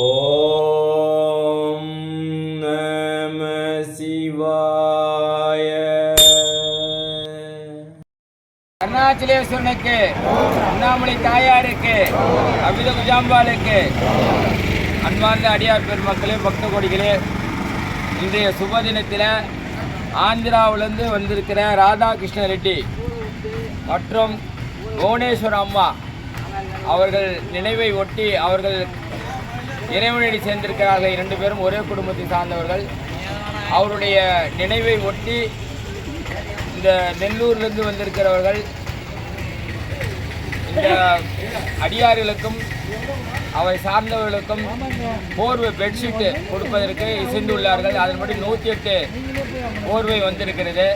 ஓம் நம சிவாய அருணாச்சலேஸ்வரனுக்கு அண்ணாமலை தாயாருக்கு அபித குஜாம்பாளுக்கு அன்பார்ந்த அடியார் பெருமக்களே பக்த கொடிகளே இன்றைய சுப தினத்தில் ஆந்திராவிலேருந்து வந்திருக்கிற ராதாகிருஷ்ண ரெட்டி மற்றும் புவனேஸ்வர் அம்மா அவர்கள் நினைவை ஒட்டி அவர்கள் இறைவனடி சேர்ந்திருக்கிறார்கள். இரண்டு பேரும் ஒரே குடும்பத்தை சார்ந்தவர்கள். அவருடைய நினைவை ஒட்டி இந்த நெல்லூர்லேருந்து வந்திருக்கிறவர்கள் இந்த அடியார்களுக்கும் அவை சார்ந்தவர்களுக்கும் போர்வை பெட்ஷீட்டு கொடுப்பதற்கு இசைந்துள்ளார்கள். அதன்படி நூற்றி எட்டு போர்வை வந்திருக்கிறது.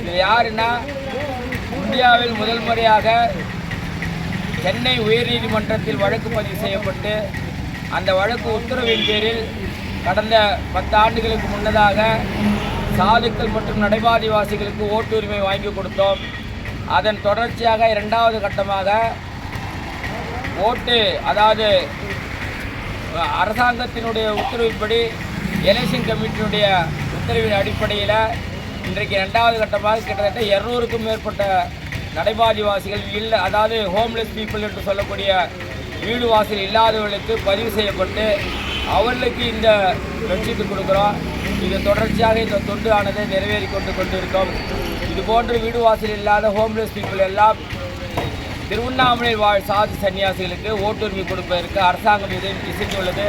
இது யாருன்னா இந்தியாவில் முதல் முறையாக சென்னை உயர்நீதிமன்றத்தில் வழக்கு பதிவு செய்யப்பட்டு அந்த வழக்கு உத்தரவின் பேரில் கடந்த பத்து ஆண்டுகளுக்கு முன்னதாக சாதுக்கள் மற்றும் நடைபாதிவாசிகளுக்கு ஓட்டுரிமை வாங்கி கொடுத்தோம். அதன் தொடர்ச்சியாக இரண்டாவது கட்டமாக ஓட்டு அதாவது அரசாங்கத்தினுடைய உத்தரவின்படி எலெக்ஷன் கமிட்டியினுடைய உத்தரவின் அடிப்படையில் இன்றைக்கு ரெண்டாவது கட்டமாக கிட்டத்தட்ட இரநூறுக்கும் மேற்பட்ட நடைபாதிவாசிகள் இல்லை அதாவது ஹோம்லெஸ் பீப்புள் என்று சொல்லக்கூடிய வீடு வாசல் இல்லாதவர்களுக்கு பதிவு செய்யப்பட்டு அவர்களுக்கு இந்த பெட்ஷீட்டு கொடுக்குறோம். இது தொடர்ச்சியாக இந்த தொண்டு ஆனதை நிறைவேறி கொண்டு கொண்டிருக்கோம். இது போன்ற வீடு வாசல் இல்லாத ஹோம்லெஸ் பீப்புள் எல்லாம் திருவண்ணாமலை வாழ் சாதி சன்னியாசிகளுக்கு ஓட்டுரிமை கொடுப்பதற்கு அரசாங்கம் இதை இசைந்துள்ளது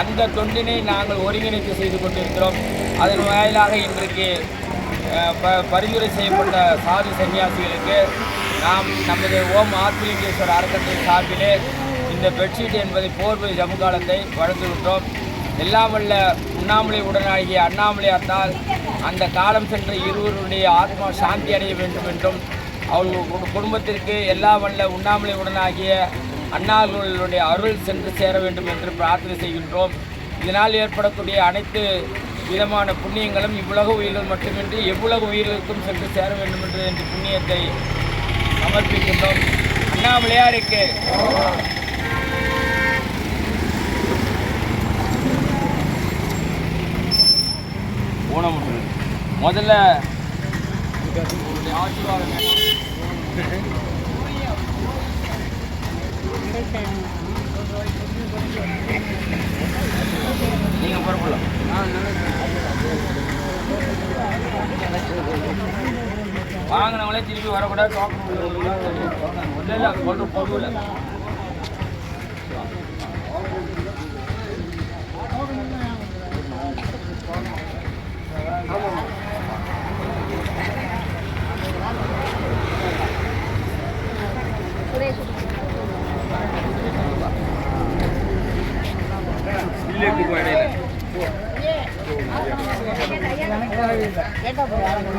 அந்த தொண்டினை நாங்கள் ஒருங்கிணைத்து செய்து கொண்டிருக்கிறோம். அதன் வாயிலாக இன்றைக்கு ப பரிந்துரை செய்யப்பட்ட சாதி சன்னியாசிகளுக்கு நாம் நமது ஓம் ஆத்மலிங்கேஸ்வரர் அறக்கட்டளை சார்பிலே இந்த பெட்ஷீட் என்பதை போர்வை ஜமுகாலத்தை வழங்கிவிட்டோம் எல்லாம் வல்ல உண்ணாமலை உடனாகிய அண்ணாமலையார்த்தால் அந்த காலம் சென்ற இருவருடைய ஆத்மா சாந்தி அடைய வேண்டும் என்றும் அவர்கள் கு- குடும்பத்திற்கு எல்லா வல்ல உண்ணாமலை உடனாகிய அண்ணார்களுடைய அருள் சென்று சேர வேண்டும் என்று பிரார்த்தனை செய்கின்றோம். இதனால் ஏற்படக்கூடிய அனைத்து விதமான புண்ணியங்களும் இவ்வுலக உயிர்கள் மட்டுமின்றி எவ்வுலக உயிர்களுக்கும் சென்று சேர வேண்டும் என்று என்ற புண்ணியத்தை சமர்ப்பிக்கின்றோம். அண்ணாமலையாருக்கு முதல்ல நீங்க பொறுப்புலாம் வாங்கினவங்களே திருப்பி வரக்கூடாது ஒன்றும் இல்லை ஒன்றும் பொருள்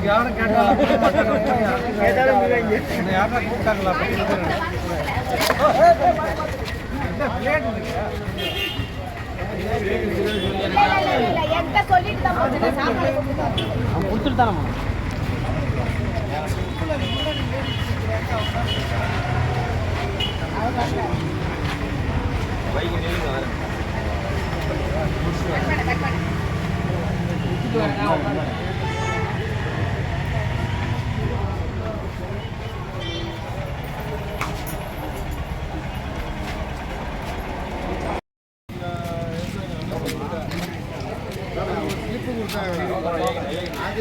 யாரும் கேட்டாலும் யாரும் கூப்பிட்டாங்களா கொடுத்துட்டு தரமா வைகை நேரம் வரேன்.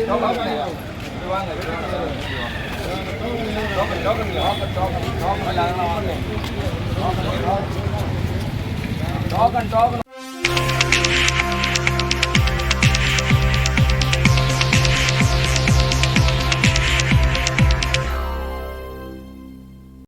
Đó có bao nhiêu? Đi qua người đó mình đó con nhỏ con cho con nó phải là nó đó con chó con